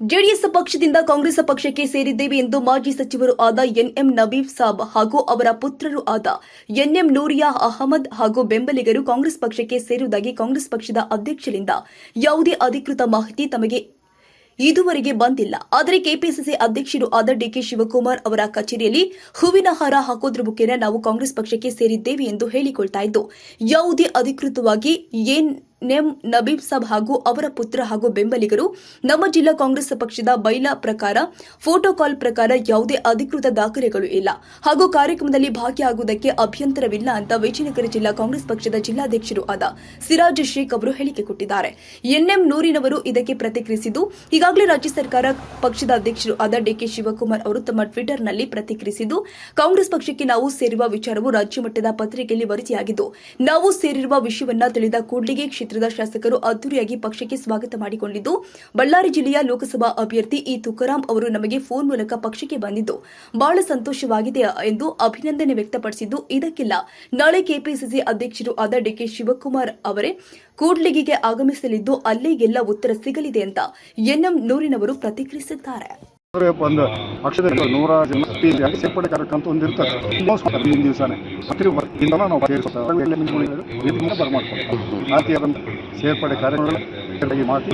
JDS ಪಕ್ಷದಿಂದ ಕಾಂಗ್ರೆಸ್ ಪಕ್ಷಕ್ಕೆ ಸೇರಿದ್ದೇವೆ ಎಂದು ಮಾಜಿ ಸಚಿವರು ಆದ ಎನ್ಎಂ ನಬೀಬ್ ಸಾಬ್ ಹಾಗೂ ಅವರ ಪುತ್ರರು ಆದ ಎನ್ಎಂ ನೂರಿಯಾ ಅಹಮದ್ ಹಾಗೂ ಬೆಂಬಲಿಗರು ಕಾಂಗ್ರೆಸ್ ಪಕ್ಷಕ್ಕೆ ಸೇರುವುದಾಗಿ ಕಾಂಗ್ರೆಸ್ ಪಕ್ಷದ ಅಧ್ಯಕ್ಷರಿಂದ ಯಾವುದೇ ಅಧಿಕೃತ ಮಾಹಿತಿ ತಮಗೆ ಇದುವರೆಗೆ ಬಂದಿಲ್ಲ. ಆದರೆ ಕೆಪಿಸಿಸಿ ಅಧ್ಯಕ್ಷರು ಆದ ಡಿಕೆ ಶಿವಕುಮಾರ್ ಅವರ ಕಚೇರಿಯಲ್ಲಿ ಹೂವಿನ ಹಾರ ಹಾಕೋದ್ರ ಮುಖೇನ ನಾವು ಕಾಂಗ್ರೆಸ್ ಪಕ್ಷಕ್ಕೆ ಸೇರಿದ್ದೇವೆ ಎಂದು ಹೇಳಿಕೊಳ್ತಾ ಇದ್ದು, ಯಾವುದೇ ಅಧಿಕೃತವಾಗಿ ಎನ್ ನೆಂ ನಬೀಬ್ ಸಾಬ್ ಹಾಗೂ ಅವರ ಪುತ್ರ ಹಾಗೂ ಬೆಂಬಲಿಗರು ನಮ್ಮ ಜಿಲ್ಲಾ ಕಾಂಗ್ರೆಸ್ ಪಕ್ಷದ ಬೈಲಾ ಪ್ರಕಾರ ಫೋಟೋ ಕಾಲ್ ಪ್ರಕಾರ ಯಾವುದೇ ಅಧಿಕೃತ ದಾಖಲೆಗಳು ಇಲ್ಲ. ಹಾಗೂ ಕಾರ್ಯಕ್ರಮದಲ್ಲಿ ಭಾಗಿಯಾಗುವುದಕ್ಕೆ ಅಭ್ಯಂತರವಿಲ್ಲ ಅಂತ ವಿಜಯನಗರ ಜಿಲ್ಲಾ ಕಾಂಗ್ರೆಸ್ ಪಕ್ಷದ ಜಿಲ್ಲಾಧ್ಯಕ್ಷರು ಆದ ಸಿರಾಜ್ ಶೇಖ್ ಅವರು ಹೇಳಿಕೆ ಕೊಟ್ಟಿದ್ದಾರೆ. ಎನ್ಎಂ ನೂರಿನವರು ಇದಕ್ಕೆ ಪ್ರತಿಕ್ರಿಯಿಸಿದ್ದು, ಈಗಾಗಲೇ ರಾಜ್ಯ ಸರ್ಕಾರ ಪಕ್ಷದ ಅಧ್ಯಕ್ಷರು ಆದ ಡಿಕೆ ಶಿವಕುಮಾರ್ ಅವರು ತಮ್ಮ ಟ್ವಿಟರ್ನಲ್ಲಿ ಪ್ರತಿಕ್ರಿಯಿಸಿದ್ದು, ಕಾಂಗ್ರೆಸ್ ಪಕ್ಷಕ್ಕೆ ನಾವು ಸೇರುವ ವಿಚಾರವು ರಾಜ್ಯ ಮಟ್ಟದ ಪತ್ರಿಕೆಯಲ್ಲಿ ವರದಿಯಾಗಿದ್ದು, ನಾವು ಸೇರಿರುವ ವಿಷಯವನ್ನ ತಿಳಿದ ಕೂಡ್ಲಿಗೆ ಕ್ಷೇತ್ರದ ಶಾಸಕರು ಅದ್ದೂರಿಯಾಗಿ ಪಕ್ಷಕ್ಕೆ ಸ್ವಾಗತ ಮಾಡಿಕೊಂಡಿದ್ದು, ಬಳ್ಳಾರಿ ಜಿಲ್ಲೆಯ ಲೋಕಸಭಾ ಅಭ್ಯರ್ಥಿ ಇ ತುಕಾರಾಂ ಅವರು ನಮಗೆ ಫೋನ್ ಮೂಲಕ ಪಕ್ಷಕ್ಕೆ ಬಂದಿದ್ದು, ಬಹಳ ಸಂತೋಷವಾಗಿದೆ ಎಂದು ಅಭಿನಂದನೆ ವ್ಯಕ್ತಪಡಿಸಿದ್ದು, ಇದಕ್ಕೆಲ್ಲ. ನಾಳೆ ಕೆಪಿಸಿಸಿ ಅಧ್ಯಕ್ಷರು ಆದ ಡಿಕೆ ಶಿವಕುಮಾರ್ ಅವರೇ ಕೂಡ್ಲಿಗಿಗೆ ಆಗಮಿಸಲಿದ್ದು ಅಲ್ಲೇ ಎಲ್ಲ ಉತ್ತರ ಸಿಗಲಿದೆ ಅಂತ ಎನ್ಎಂ ನೂರಿನವರು ಪ್ರತಿಕ್ರಿಯಿಸಿದ್ದಾರೆ. ಒಂದು ಪಕ್ಷದ ನೂರ ಜನ ಸೇರ್ಪಡೆ ಕಾರ್ಯಕ್ರಮ ಅಂತ ಒಂದು ಇರ್ತದೆ ಹಿಂದಿನ ದಿವಸನೇ ನಾವು ಸೇರಿಸ್ತಾರೆ ಎಲ್ಲ ಸೇರ್ಪಡೆ ಮಾಡಿ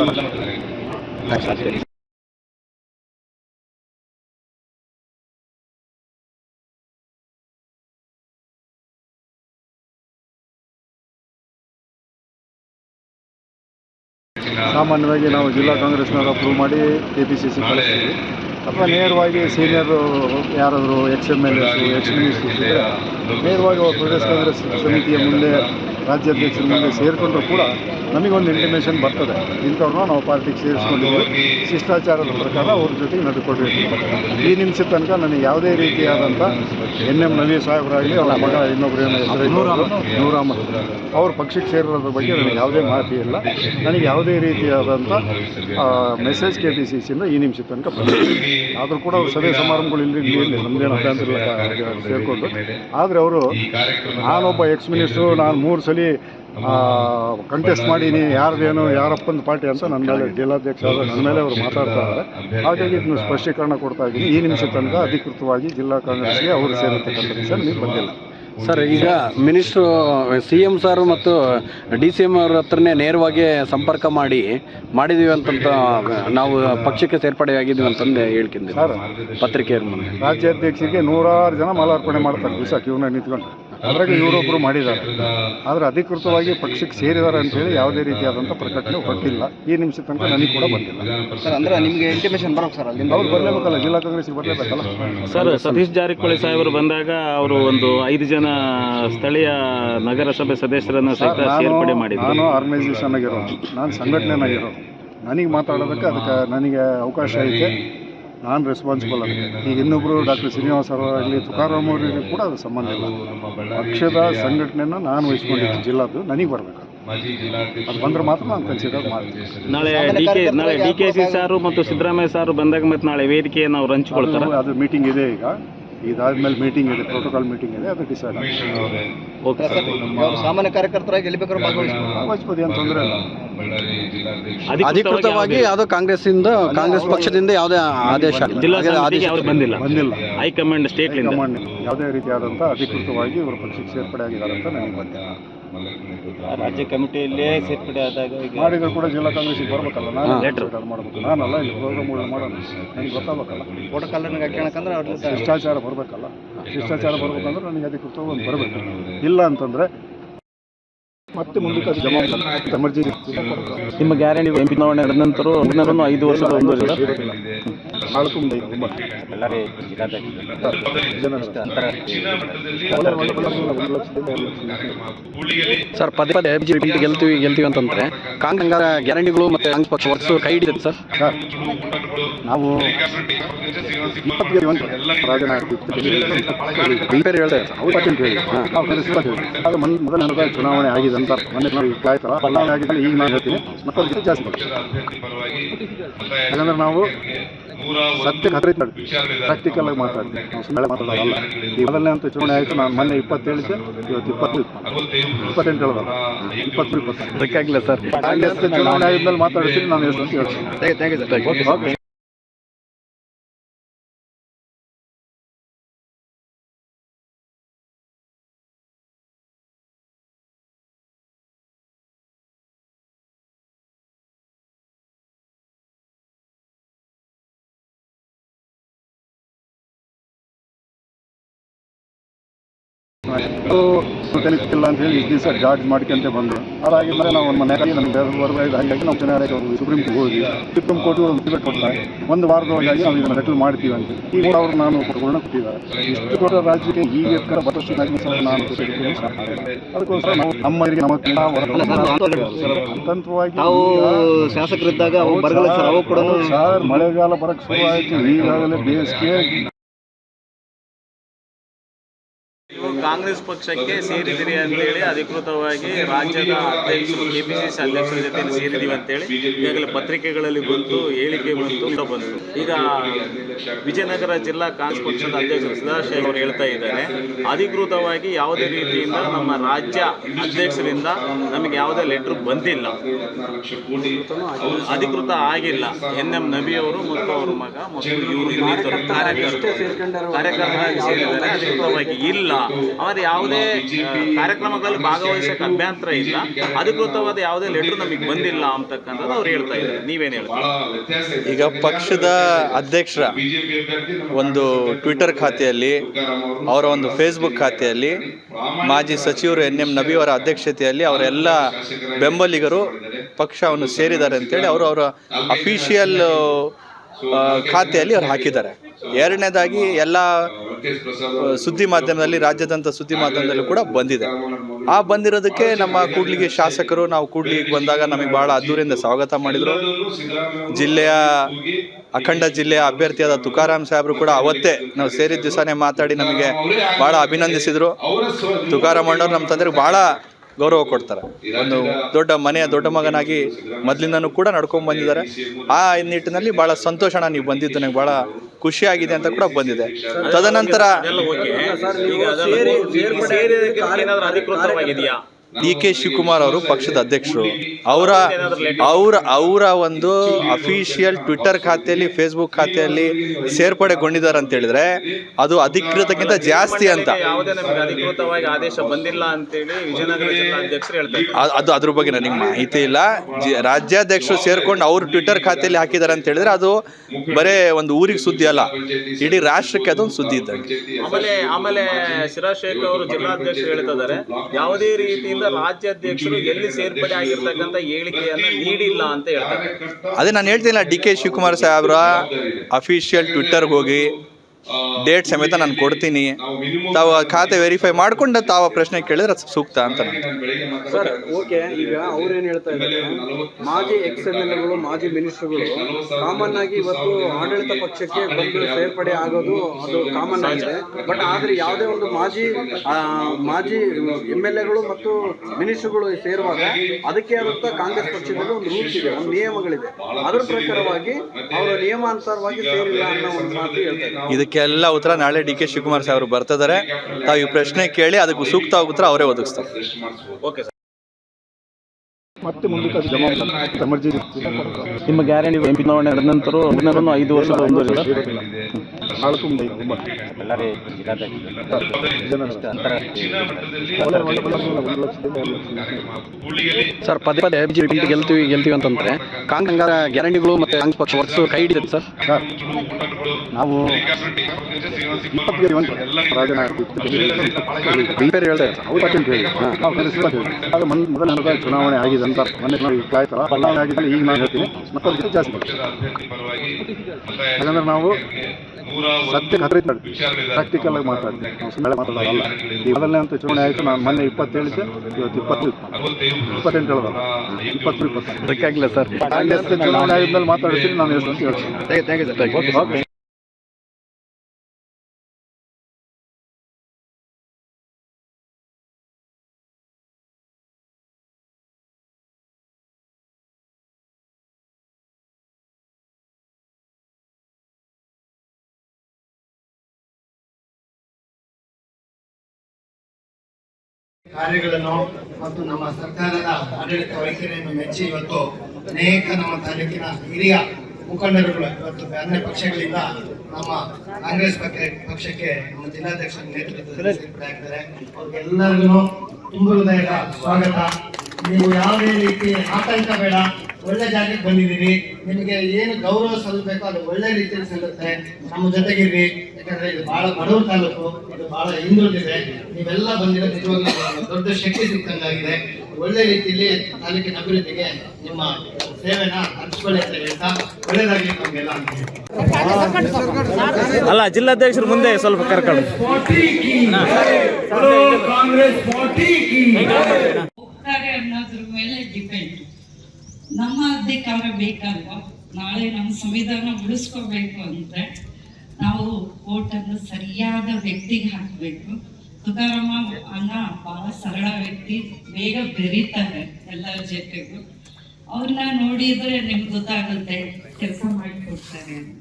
ಸಾಮಾನ್ಯವಾಗಿ ನಾವು ಜಿಲ್ಲಾ ಕಾಂಗ್ರೆಸ್ನವರು ಅಪ್ರೂವ್ ಮಾಡಿ ಕೆ ಪಿ ಕಳಿಸ್ತೀವಿ. ಅಥವಾ ನೇರವಾಗಿ ಸೀನಿಯರು ಯಾರಾದರೂ ex M L S ex ministers ಇದ್ದರೆ ನೇರವಾಗಿ ಅವ್ರು ಪ್ರದೇಶ ಕಾಂಗ್ರೆಸ್ ಸಮಿತಿಯ ಮುಂದೆ ರಾಜ್ಯಾಧ್ಯಕ್ಷರ ಮುಂದೆ ಸೇರಿಕೊಂಡ್ರು ಕೂಡ ನಮಗೊಂದು ಇಂಟಿಮೇಷನ್ ಬರ್ತದೆ. ಇಂಥವ್ರನ್ನ ನಾವು ಪಾರ್ಟಿಗೆ ಸೇರಿಸ್ಕೊಂಡಿದ್ದೀವಿ ಶಿಷ್ಟಾಚಾರದ ಪ್ರಕಾರ ಅವ್ರ ಜೊತೆಗೆ ನಡೆದುಕೊಂಡಿರ್ತೀವಿ ಈ ನಿಮಿಷ ತನಕ ನನಗೆ ಯಾವುದೇ ರೀತಿಯಾದಂಥ ಎನ್ ಎಂ ನವೀ ಸಾಹೇಬರಾಗಲಿ ಅವರ ಮಗ ಇನ್ನೊಬ್ಬರು ಏನೋ ಹೆಸರು ನೂರಾಮ ಅವ್ರ ಪಕ್ಷಕ್ಕೆ ಸೇರಿರೋದ್ರ ಬಗ್ಗೆ ನನಗೆ ಯಾವುದೇ ಮಾಹಿತಿ ಇಲ್ಲ. ನನಗೆ ಯಾವುದೇ ರೀತಿಯಾದಂಥ ಮೆಸೇಜ್ ಕೆ ಪಿ ಸಿ ಸಿಯಿಂದ ಈ ನಿಮಿಷ ತನಕ ಆದರೂ ಕೂಡ ಅವ್ರ ಸಭೆ ಸಮಾರಂಭಗಳು ಇಲ್ಲಿ ಇಲ್ಲಿ ನಮ್ಮದೇನು ಅಭ್ಯಂತರ ಸೇರಿಕೊಂಡು ಆದರೆ ಅವರು ನಾನೊಬ್ಬ ಎಕ್ಸ್ ಮಿನಿಸ್ಟ್ರು ನಾನು ಮೂರು ಸಲ ಕಂಟೆಸ್ಟ್ ಮಾಡೀನಿ ಯಾರ್ದೇನು ಯಾರಪ್ಪನ ಪಾರ್ಟಿ ಅಂತ ನನ್ನ ಮೇಲೆ ಜಿಲ್ಲಾಧ್ಯಕ್ಷ ಆದ ನನ್ನ ಮೇಲೆ ಅವರು ಮಾತಾಡ್ತಾ ಇದ್ದಾರೆ ಹಾಗಾಗಿ ಇದನ್ನು ಸ್ಪಷ್ಟೀಕರಣ ಕೊಡ್ತಾ ಇದ್ದೀನಿ. ಈ ನಿಮಿಷ ತನಕ ಅಧಿಕೃತವಾಗಿ ಜಿಲ್ಲಾ ಕಾಂಗ್ರೆಸ್ಗೆ ಅವರು ಸೇರಿರ್ತಕ್ಕಂಥ ವಿಷಯ ನೀವು ಬಂದಿಲ್ಲ. ಸರ್ ಈಗ ಮಿನಿಸ್ಟ್ರು ಸಿ ಎಂ ಸರ್ ಮತ್ತು ಡಿ ಸಿ ಎಂ ಅವ್ರ ಹತ್ರನೇ ನೇರವಾಗಿ ಸಂಪರ್ಕ ಮಾಡಿ ಮಾಡಿದೀವಿ ಅಂತಂತ ನಾವು ಪಕ್ಷಕ್ಕೆ ಸೇರ್ಪಡೆ ಆಗಿದ್ದೀವಿ ಅಂತಂದು ಹೇಳ್ಕಿದ್ದೆ ಸರ್ ಪತ್ರಿಕೆಯ ಮುಂದೆ. ರಾಜ್ಯಾಧ್ಯಕ್ಷರಿಗೆ ನೂರಾರು ಜನ ಮಾಲಾರ್ಪಣೆ ಮಾಡ್ತಾರೆ ದಿವಸ ಕ್ಯೂನ ನಿಂತ್ಕೊಂಡು. ಅದ್ರಾಗ ಇವರೊಬ್ಬರು ಮಾಡಿದ್ದಾರೆ. ಆದರೆ ಅಧಿಕೃತವಾಗಿ ಪಕ್ಷಕ್ಕೆ ಸೇರಿದ್ದಾರೆ ಅಂತೇಳಿ ಯಾವುದೇ ರೀತಿಯಾದಂಥ ಪ್ರಕಟಣೆ ಹೊರಟಿಲ್ಲ. ಈ ನಿಮಿಷ ತನಕ ನನಗೆ ಕೂಡ ಬಂದಿಲ್ಲ ಸರ್ ಅಂದ್ರೆ ನಿಮಗೆ ಇಂಟಿಮೇಷನ್ ಬರೋಕೆ ಸರ್ ಅಲ್ಲಿಂದ? ಅವ್ರು ಬರಲೇಬೇಕಲ್ಲ ಜಿಲ್ಲಾ ಕಾಂಗ್ರೆಸ್ಗೆ ಬರಲೇಬೇಕಲ್ಲ? ಸರ್ ಸತೀಶ್ ಜಾರಕಿಹೊಳಿ ಸಾಹೇಬರು ಬಂದಾಗ ಅವರು ಒಂದು ಐದು ಜನ ಸ್ಥಳೀಯ ನಗರಸಭೆ ಸದಸ್ಯರನ್ನು ಸಹಿತ ಸೇರ್ಪಡೆ ನಾನು ಮಾಡಿದ್ರು ನಾನು ಆರ್ಗನೈಸೇಷನ್ ಆಗಿರೋದು ನಾನು ಸಂಘಟನೆನಾಗಿರೋ ನನಗೆ ಮಾತಾಡೋದಕ್ಕೆ ಅದಕ್ಕೆ ನನಗೆ ಅವಕಾಶ ಐತೆ. ನಾನು ರೆಸ್ಪಾನ್ಸಿಬಲ್ ಆಗಿದೆ ಈಗ ಇನ್ನೊಬ್ಬರು ಡಾಕ್ಟರ್ ಶ್ರೀನಿವಾಸ್ ಅವರಾಗಲಿ ತುಕಾರಾಮ್ ಅವರಿಗೆ ಕೂಡ ಅದು ಸಂಬಂಧ ಇಲ್ಲ. ಪಕ್ಷದ ಸಂಘಟನೆಯನ್ನು ನಾನು ವಹಿಸ್ಕೊಂಡಿದ್ದು ಜಿಲ್ಲಾದ್ದು ನನಗೆ ಬರಬೇಕು. ಅದು ಬಂದ್ರೆ ಮಾತ್ರ ನಾನು ಕನ್ಸಿಡರ್ ಮಾಡ್ತೀನಿ. ನಾಳೆ ಡಿ ಕೆ ನಾಳೆ ಡಿ ಕೆ ಸಿ ಸಾರು ಮತ್ತು ಸಿದ್ದರಾಮಯ್ಯ ಸಾರು ಬಂದಾಗ ಮತ್ತೆ ನಾಳೆ ವೇದಿಕೆಯನ್ನು ಅವ್ರು ಹಂಚಿಕೊಳ್ತಾರೆ. ಅದು ಮೀಟಿಂಗ್ ಇದೆ ಈಗ. ಇದಾದ್ಮೇಲೆ ಮೀಟಿಂಗ್ ಇದೆ ಪ್ರೋಟೋಕಾಲ್ ಮೀಟಿಂಗ್ ಇದೆ ಅದು ಡಿಸೈಡ್ ಆಗುತ್ತೆ. ಓಕೆ ಸರ್ ಸಾಮಾನ್ಯ ಕಾರ್ಯಕರ್ತರಾಗಿ ಗೆಲ್ಲಬೇಕಾದ್ರೆ ಬೇಕಾದ್ರೂ ಭಾಗವಹಿಸ್ಬೋದು ಏನು ತೊಂದರೆ ಇಲ್ಲ. ಅಧಿಕೃತವಾಗಿ ಯಾವುದೋ ಕಾಂಗ್ರೆಸ್ಸಿಂದ ಕಾಂಗ್ರೆಸ್ ಪಕ್ಷದಿಂದ ಯಾವುದೇ ಆದೇಶ ಬಂದಿಲ್ಲ. ಬಂದಿಲ್ಲ. ಹೈಕಮಾಂಡ್ ಸ್ಟೇಟ್ ಕಮಾಂಡ್ ಯಾವುದೇ ರೀತಿಯಾದಂತಹ ಅಧಿಕೃತವಾಗಿ ಇವರು ಪಕ್ಷಕ್ಕೆ ಸೇರ್ಪಡೆ ಆಗಿದ್ದಾರೆ ಅಂತ ನನಗೆ ಬಂದಿಲ್ಲ ರಾಜ್ಯ ಕಮಿಟಿಯಲ್ಲೇ ಸೇರ್ಪಡೆ ಆದಾಗ ಈಗ ಮಾಡಿದ್ರು ಕೂಡ ಜಿಲ್ಲಾ ಕಾಂಗ್ರೆಸ್ಗೆ ಬರ್ಬೇಕಲ್ಲ ನಾನು ಲೆಟ್ರ್ ಮಾಡಬೇಕು. ನಾನಲ್ಲ ಇಲ್ಲಿ ಪ್ರೋಗ್ರಾಮ್ ಮಾಡೋಣ ನನಗೆ ಗೊತ್ತಾಗಬೇಕಲ್ಲ. ಫೋಟೋ ನನಗೆ ಹಾಕ್ಯಣಕಂದ್ರೆ ಅವ್ರ ಶಿಷ್ಟಾಚಾರ ಬರಬೇಕಲ್ಲ. ಶಿಷ್ಟಾಚಾರ ಬರ್ಬೇಕಂದ್ರೆ ನನಗೆ ಅಧಿಕೃತವಾಗಿ ಒಂದು ಬರಬೇಕು. ಇಲ್ಲ ಅಂತಂದ್ರೆ ಮತ್ತೆ ಮುಂದಕ್ಕೆ ಅದು ಜಮಾ ಎಮರ್ಜೆನ್ಸಿ. ನಿಮ್ಮ ಗ್ಯಾರಂಟಿ ಎಂಪಿ ಚುನಾವಣೆ ನಡೆದ ನಂತರ ಐದು ವರ್ಷದ ಒಂದು ನಾಲ್ಕು ಲಕ್ಷ ಸರ್ ಪದೇ ಪದೇ ಬಿಜೆಪಿ ಗೆಲ್ತೀವಿ ಗೆಲ್ತೀವಿ ಅಂತಂದ್ರೆ ಕಾಂಗ್ರೆಸ್ ಗ್ಯಾರಂಟಿಗಳು ಮತ್ತೆ ಕಾಂಗ್ರೆಸ್ ಪಕ್ಷ ವರ್ಷ ಕೈ ಹಿಡಿಯುತ್ತೆ ಸರ್? ನಾವು ರಿಪೇರ್ ಹೇಳ್ತಾರೆ ಅದು ಮೊದಲ ಚುನಾವಣೆ ಆಗಿದೆ ಅಂತ ಚುನಾವಣೆ ಆಗಿದೆ ಈಗ ನಾನು ಹೇಳ್ತೀನಿ. ಮತ್ತೆ ಜಾಸ್ತಿ. ಯಾಕಂದ್ರೆ ನಾವು ಸತ್ಯ ಖಾತ್ರಿ ಪ್ರಾಕ್ಟಿಕಲ್ ಆಗಿ ಮಾತಾಡ್ತೀವಿ ಮಾತಾಡೋಲ್ಲ ಈ ಮೊದಲನೇ ಅಂತ ಚುನಾವಣೆ ಆಯಿತು. ನಾನು ಮೊನ್ನೆ ಇಪ್ಪತ್ತು ಹೇಳಿದ್ದೆ ಇವತ್ತು ಇಪ್ಪತ್ತು ಇಪ್ಪತ್ತೆಂಟು ಹೇಳೋದಲ್ಲ ಇಪ್ಪತ್ತು ಇಪ್ಪತ್ತು ಸರ್. ಚುನಾವಣೆ ಆದ್ಮೇಲೆ ಮಾತಾಡ್ತೀನಿ. ನಾನು ಎಷ್ಟು ಅಂತ ಹೇಳ್ತೀನಿ. ಇಲ್ಲ ಅಂತ ಹೇಳಿ ಇಷ್ಟು ದಿವಸ ಜಾಡ್ಜ್ ಮಾಡ್ಕೊಂತ ಬಂದು ಮೇಲೆ ನಾವು ಒಂದು ಮನೆಯಾಗಿ ನಮ್ಗೆ ಬೇರೆ ಹಾಗಾಗಿ ನಾವು ಚೆನ್ನಾಗಿ ಅವರು ಸುಪ್ರೀಂ ಕೋರ್ಟ್ ಹೋಗಿ ಸುಪ್ರೀಂ ಕೋರ್ಟ್ ಒಂದು ಟಿಕೆಟ್ ಕೊಡ್ತಾರೆ ಒಂದು ವಾರದೊಳಗಾಗಿ ನಾವು ಇದನ್ನು ರೆಟಲ್ ಮಾಡ್ತೀವಿ ಅಂತ. ಈಗ ಅವರು ನಾನು ಕೊಟ್ಕೊಂಡು ಕೊಟ್ಟಿದ್ದಾರೆ. ಇಷ್ಟು ಕೂಡ ರಾಜ್ಯಕ್ಕೆ ಈಗ ಸಹ ನಾನು ಅದಕ್ಕೋಸ್ಕರ ನಾವು ನಮ್ಮವರಿಗೆ ನಮ್ಮ ತಂತ್ರವಾಗಿ ಶಾಸಕರಿದ್ದಾಗ ಸರ್ ಮಳೆಗಾಲ ಬರಕ್ಕೆ ಶುರು ಆಯಿತು ಈಗಾಗಲೇ ಬೇಸಿಗೆ. ಕಾಂಗ್ರೆಸ್ ಪಕ್ಷಕ್ಕೆ ಸೇರಿದಿರಿ ಅಂತೇಳಿ ಅಧಿಕೃತವಾಗಿ ರಾಜ್ಯದ ಅಧ್ಯಕ್ಷರು ಕೆಪಿಸಿಸಿ ಅಧ್ಯಕ್ಷರ ಜೊತೆ ಸೇರಿದೀವಿ ಅಂತೇಳಿ ಈಗಾಗಲೇ ಪತ್ರಿಕೆಗಳಲ್ಲಿ ಬಂತು, ಹೇಳಿಕೆ ಬಂತು ಬಂತು. ಈಗ ವಿಜಯನಗರ ಜಿಲ್ಲಾ ಕಾಂಗ್ರೆಸ್ ಪಕ್ಷದ ಅಧ್ಯಕ್ಷ ಸದಾಶಿವ ಅವರು ಹೇಳ್ತಾ ಇದ್ದಾರೆ, ಅಧಿಕೃತವಾಗಿ ಯಾವುದೇ ರೀತಿಯಿಂದ ನಮ್ಮ ರಾಜ್ಯ ಅಧ್ಯಕ್ಷರಿಂದ ನಮಗೆ ಯಾವುದೇ ಲೆಟರ್ ಬಂದಿಲ್ಲ. ಅಧಿಕೃತ ಆಗಿಲ್ಲ. ಎನ್ ಎಂ ನಬಿ ಅವರು ಮತ್ತು ಅವರ ಮಗ ಮತ್ತು ಇವರು ಕಾರ್ಯಕರ್ತರಾಗಿ ಸೇರಿದ್ದಾರೆ. ಅಧಿಕೃತವಾಗಿ ಇಲ್ಲ. ಆದರೆ ಯಾವುದೇ ಕಾರ್ಯಕ್ರಮಗಳಲ್ಲಿ ಭಾಗವಹಿಸಕ್ಕೆ ಅಭ್ಯಂತರ ಇಲ್ಲ. ಅಧಿಕೃತವಾದ ಯಾವುದೇ ಲೆಟರ್ ನಮಗೆ ಬಂದಿಲ್ಲ ಅಂತಕ್ಕಂಥದ್ದು ಅವ್ರು ಹೇಳ್ತಾ ಇದ್ದಾರೆ. ನೀವೇನು ಹೇಳ್ತೀರಿ? ಈಗ ಪಕ್ಷದ ಅಧ್ಯಕ್ಷರ ಒಂದು ಟ್ವಿಟರ್ ಖಾತೆಯಲ್ಲಿ ಅವರ ಒಂದು ಫೇಸ್ಬುಕ್ ಖಾತೆಯಲ್ಲಿ ಮಾಜಿ ಸಚಿವರು ಎನ್ ಎಂ ನಬಿ ಅವರ ಅಧ್ಯಕ್ಷತೆಯಲ್ಲಿ ಅವರೆಲ್ಲ ಬೆಂಬಲಿಗರು ಪಕ್ಷವನ್ನು ಸೇರಿದ್ದಾರೆ ಅಂತೇಳಿ ಅವರು ಅವರ ಅಫಿಷಿಯಲ್ ಖಾತೆಯಲ್ಲಿ ಅವ್ರು ಹಾಕಿದ್ದಾರೆ. ಎರಡನೇದಾಗಿ ಎಲ್ಲ ಸುದ್ದಿ ಮಾಧ್ಯಮದಲ್ಲಿ ರಾಜ್ಯದಂತ ಸುದ್ದಿ ಮಾಧ್ಯಮದಲ್ಲೂ ಕೂಡ ಬಂದಿದೆ. ಆ ಬಂದಿರೋದಕ್ಕೆ ನಮ್ಮ ಕೂಡ್ಲಿಗೆ ಶಾಸಕರು ನಾವು ಕೂಡ್ಲಿಗೆ ಬಂದಾಗ ನಮಗೆ ಬಹಳ ಅದ್ದೂರಿಯಿಂದ ಸ್ವಾಗತ ಮಾಡಿದರು. ಜಿಲ್ಲೆಯ ಅಖಂಡ ಜಿಲ್ಲೆಯ ಅಭ್ಯರ್ಥಿಯಾದ ತುಕಾರಾಮ್ ಸಾಹೇಬರು ಕೂಡ ಅವತ್ತೇ ನಾವು ಸೇರಿದ ದಿವಸನೇ ಮಾತಾಡಿ ನಮಗೆ ಭಾಳ ಅಭಿನಂದಿಸಿದರು. ತುಕಾರಾಮ್ ಅಣ್ಣವ್ರು ನಮ್ಮ ತಂದೆಗೆ ಭಾಳ ಗೌರವ ಕೊಡ್ತಾರೆ. ಒಂದು ದೊಡ್ಡ ಮನೆಯ ದೊಡ್ಡ ಮಗನಾಗಿ ಮೊದಲಿಂದನೂ ಕೂಡ ನಡ್ಕೊಂಡು ಬಂದಿದ್ದಾರೆ. ಆ ನಿಟ್ಟಿನಲ್ಲಿ ಭಾಳ ಸಂತೋಷಣ ನೀವು ಬಂದಿದ್ದು ನನಗೆ ಭಾಳ ಖುಷಿಯಾಗಿದೆ ಅಂತ ಕೂಡ ಬಂದಿದೆ. ತದನಂತರ ಡಿ ಕೆ ಶಿವಕುಮಾರ್ ಅವರು ಪಕ್ಷದ ಅಧ್ಯಕ್ಷರು. ಅವರ ಅವರ ಅವರ ಒಂದು ಅಫಿಷಿಯಲ್ ಟ್ವಿಟರ್ ಖಾತೆಯಲ್ಲಿ ಫೇಸ್ಬುಕ್ ಖಾತೆಯಲ್ಲಿ ಸೇರ್ಪಡೆಗೊಂಡಿದ್ದಾರೆ ಅಂತ ಹೇಳಿದ್ರೆ ಅದು ಅಧಿಕೃತಕ್ಕಿಂತ ಜಾಸ್ತಿ ಅಂತ. ಅದು ಅದ್ರ ಬಗ್ಗೆ ನನಗೆ ಮಾಹಿತಿ ಇಲ್ಲ. ರಾಜ್ಯಾಧ್ಯಕ್ಷರು ಸೇರ್ಕೊಂಡು ಅವ್ರು ಟ್ವಿಟರ್ ಖಾತೆಯಲ್ಲಿ ಹಾಕಿದ್ದಾರೆ ಅಂತ ಹೇಳಿದ್ರೆ ಅದು ಬರೇ ಒಂದು ಊರಿಗೆ ಸುದ್ದಿ ಅಲ್ಲ. ಇಡೀ ರಾಷ್ಟ್ರಕ್ಕೆ ಅದೊಂದು ಸುದ್ದಿ ಇದ್ದಂಗೆ. ಆಮೇಲೆ ಆಮೇಲೆ ಶಿರಾಶೇಖರ್ ಅವರು ಜಿಲ್ಲಾಧ್ಯಕ್ಷರು ಹೇಳ್ತಿದ್ದಾರೆ ಯಾವುದೇ ರೀತಿಯಿಂದ ರಾಜ್ಯಾಧ್ಯಕ್ಷರು ಎಲ್ಲಿ ಸೇರ್ಪಡೆ ಆಗಿರ್ತಕ್ಕಂಥ ಹೇಳಿಕೆಯನ್ನ ನೀಡಿಲ್ಲ ಅಂತ ಹೇಳ್ತಾರೆ. ಅದೇ ನಾನು ಹೇಳ್ತೀನಿ ಡಿ ಕೆ ಶಿವಕುಮಾರ್ ಸಾಹೇಬ್ರ ಅಫಿಷಿಯಲ್ ಟ್ವಿಟ್ಟರ್ಗೆ ಹೋಗಿ ಡೇಟ್ ಸಮೇತ ನಾನು ಕೊಡ್ತೀನಿ. ತಾವು ಖಾತೆ ವೆರಿಫೈ ಮಾಡಿಕೊಂಡು ತಾವು ಪ್ರಶ್ನೆ ಕೇಳಿದ್ರೆ ಸೂಕ್ತ ಅಂತ ಸರ್ ಓಕೆ ಈಗ ಅವ್ರೇನು ಹೇಳ್ತಾ ಇದ್ದಾರೆ? ಮಾಜಿ ಎಕ್ಸ್ ಎಂ ಎಲ್ ಎಗಳು ಮಾಜಿ ಮಿನಿಸ್ಟರ್ಗಳು ಕಾಮನ್ ಆಗಿ ಇವತ್ತು ಆಡಳಿತ ಪಕ್ಷಕ್ಕೆ ಬಂದು ಸೇರ್ಪಡೆ ಆಗೋದು ಅದು ಕಾಮನ್ ಆಗಿದೆ. ಬಟ್ ಆದರೆ ಯಾವುದೇ ಒಂದು ಮಾಜಿ ಮಾಜಿ ಎಂ ಎಲ್ ಎಗಳು ಮತ್ತು ಮಿನಿಸ್ಟರ್ಗಳು ಸೇರುವಾಗ ಅದಕ್ಕೆ ಆದಂಥ ಕಾಂಗ್ರೆಸ್ ಪಕ್ಷದಲ್ಲಿ ಒಂದು ರೂಲ್ಸ್ ಇದೆ ಒಂದು ನಿಯಮಗಳಿದೆ. ಅದರ ಪ್ರಕಾರವಾಗಿ ಅವರ ನಿಯಮಾನುಸಾರವಾಗಿ ಸೇರಿಲ್ಲ ಅನ್ನೋ ಒಂದು ಮಾತು ಹೇಳ್ತಾರೆ ಇದ್ದಾರೆ. ಇದಕ್ಕೆಲ್ಲ ಉತ್ತರ ನಾಳೆ ಡಿ ಕೆ ಶಿವಕುಮಾರ್ ಸಾಹೇಬರು ಬರ್ತಿದ್ದಾರೆ ತಾವು ಈ ಪ್ರಶ್ನೆ ಕೇಳಿ, ಅದಕ್ಕೆ ಸೂಕ್ತ ಉತ್ತರ ಅವರೇ ಒದಗಿಸ್ತಾರೆ. ಓಕೆ ಮತ್ತೆ ಮುಂದಕ್ಕೆ ಎಮರ್ಜೆನ್ಸಿ ನಿಮ್ಮ ಗ್ಯಾರಂಟಿ ಎಂ ಪಿ ಚುನಾವಣೆ ನಡೆದ ನಂತರ ಮುಂದಿನ ಐದು ನಾಲ್ಕು ಲಕ್ಷ. ಸರ್ ಪದೇ ಪದೇ ಬಿಜೆಪಿ ಗೆಲ್ತೀವಿ ಗೆಲ್ತೀವಿ ಅಂತಂದ್ರೆ ಕಾಂಗ್ರೆಸ್ ಗ್ಯಾರಂಟಿಗಳು ಮತ್ತೆ ಕಾಂಗ್ರೆಸ್ ಪಕ್ಷ ವರ್ಷ ಕೈ ಹಿಡಿಯುತ್ತೆ ಸರ್? ಸರ್ ನಾವು ಇಪ್ಪತ್ತಿಗೆ ಒಂದು ರಾಜನಾಯಕ ಹೇಳ್ತಾ ಇದ್ದಾರೆ. ಹೇಳಿ. ನಾವು ಕರೆಸಿ ಇಪ್ಪತ್ತು ಹೇಳಿ ಮೊದಲ ಚುನಾವಣೆ ಆಗಿದೆ ಅಂತ ಮೊನ್ನೆ ಬದಲಾವಣೆ ಆಗಿದೆ ಈಗ ನಾನು ಹೇಳ್ತೀನಿ ಮತ್ತೊಂದು ಜಾಸ್ತಿ ಯಾಕಂದ್ರೆ ನಾವು ಸತ್ಯ ಹತ್ತಿರ ಪ್ರಾಕ್ಟಿಕಲ್ ಆಗಿ ಮಾತಾಡ್ತೀವಿ ನಾವು ಮಾತಾಡೋದಲ್ಲ. ಮೊದಲನೇ ಅಂತ ಚುನಾವಣೆ ಆಯಿತು. ನಾನು ಮೊನ್ನೆ ಇಪ್ಪತ್ತು ಹೇಳಿದ್ದೆ ಇವತ್ತು ಇಪ್ಪತ್ತು ಇಪ್ಪತ್ತೆಂಟು ಹೇಳೋದಲ್ಲ. ಇಪ್ಪತ್ತು ಇಪ್ಪತ್ತು. ಸರ್. ಚುನಾವಣೆ ಆದ್ಮೇಲೆ ಮಾತಾಡ್ತೀನಿ. ನಾನು ಎಷ್ಟು ಅಂತ ಹೇಳ್ತೀನಿ. ಥ್ಯಾಂಕ್ ಯು ಸರ್ ಓಕೆ ಕಾರ್ಯಗಳನ್ನು ಮತ್ತು ನಮ್ಮ ಸರ್ಕಾರದ ಆಡಳಿತ ವೈಖರಿಯನ್ನು ಮೆಚ್ಚಿ ಇವತ್ತು ಅನೇಕ ನಮ್ಮ ತಾಲೂಕಿನ ಹಿರಿಯ ಮುಖಂಡರುಗಳು ಇವತ್ತು ಅನ್ಯ ಪಕ್ಷಗಳಿಂದ ನಮ್ಮ ಕಾಂಗ್ರೆಸ್ ಪಕ್ಷ- ಪಕ್ಷಕ್ಕೆ ನಮ್ಮ ಜಿಲ್ಲಾಧ್ಯಕ್ಷ ನೇತೃತ್ವದಲ್ಲಿ ಸೇರ್ಪಡೆಯಾಗಿದ್ದಾರೆ ಅವ್ರಿಗೆಲ್ಲರಿಗೂ ತುಂಬ ಹೃದಯದ ಸ್ವಾಗತ. ನೀವು ಯಾವುದೇ ರೀತಿ ಆತಂಕ ಬೇಡ, ಒಳ್ಳೆ ಜಾಗಕ್ಕೆ ಬಂದಿದ್ದೀರಿ. ನಿಮಗೆ ಏನು ಗೌರವ ಸಲ್ಲಬೇಕು ಅದು ಒಳ್ಳೆ ರೀತಿಯಲ್ಲಿ ಸಲ್ಲುತ್ತೆ. ನಮ್ಮ ಜೊತೆಗಿರ್ರಿ. ಯಾಕಂದ್ರೆ ಇದು ಬಹಳ ಮಡೂರ್ ತಾಲೂಕು ಇದು ಬಹಳ ಹಿಂದುಳಿದಿದೆ. ನೀವೆಲ್ಲ ಬಂದಿರೋ ನಿಜವಾಗ್ಲೂ ಒಂದು ದೊಡ್ಡ ಶಕ್ತಿ ಸಿಕ್ಕಂಗಾಗಿದೆ ಒಳ್ಳೆ ರೀತಿಯಲ್ಲಿ ತಾಲೂಕಿನ ಅಭಿವೃದ್ಧಿಗೆ ನಿಮ್ಮ ಸೇವೆನ ಹಂಚ್ಕೊಳ್ಳಿ ಅಂತ ಹೇಳ್ತಾ ನಮಗೆಲ್ಲ ಅಂತ ಹೇಳಿ ಅಲ್ಲ ಜಿಲ್ಲಾಧ್ಯಕ್ಷರು ಮುಂದೆ ಸ್ವಲ್ಪ ಕರ್ಕೊಂಡು ಅನ್ನೋದ್ರ ಮೇಲೆ ಡಿಪೆಂಡ್ ನಮ್ಮ ಅಧಿಕಾರ ಬೇಕಲ್ವಾ ನಾಳೆ ನಮ್ಮ ಸಂವಿಧಾನ ಉಳಿಸ್ಕೋಬೇಕು ಅಂದ್ರೆ ನಾವು ಓಟನ್ನು ಸರಿಯಾದ ವ್ಯಕ್ತಿಗೆ ಹಾಕಬೇಕು. ತುಕಾರಾಮ ಅನ್ನ ಬಹಳ ಸರಳ ವ್ಯಕ್ತಿ, ಬೇಗ ಬೆರೀತಾರೆ ಎಲ್ಲರ ಜೊತೆಗೂ. ಅವ್ರನ್ನ ನೋಡಿದ್ರೆ ನಿಮ್ಗೆ ಗೊತ್ತಾಗುತ್ತೆ, ಕೆಲಸ ಮಾಡಿಕೊಡ್ತಾರೆ ಅಂತ.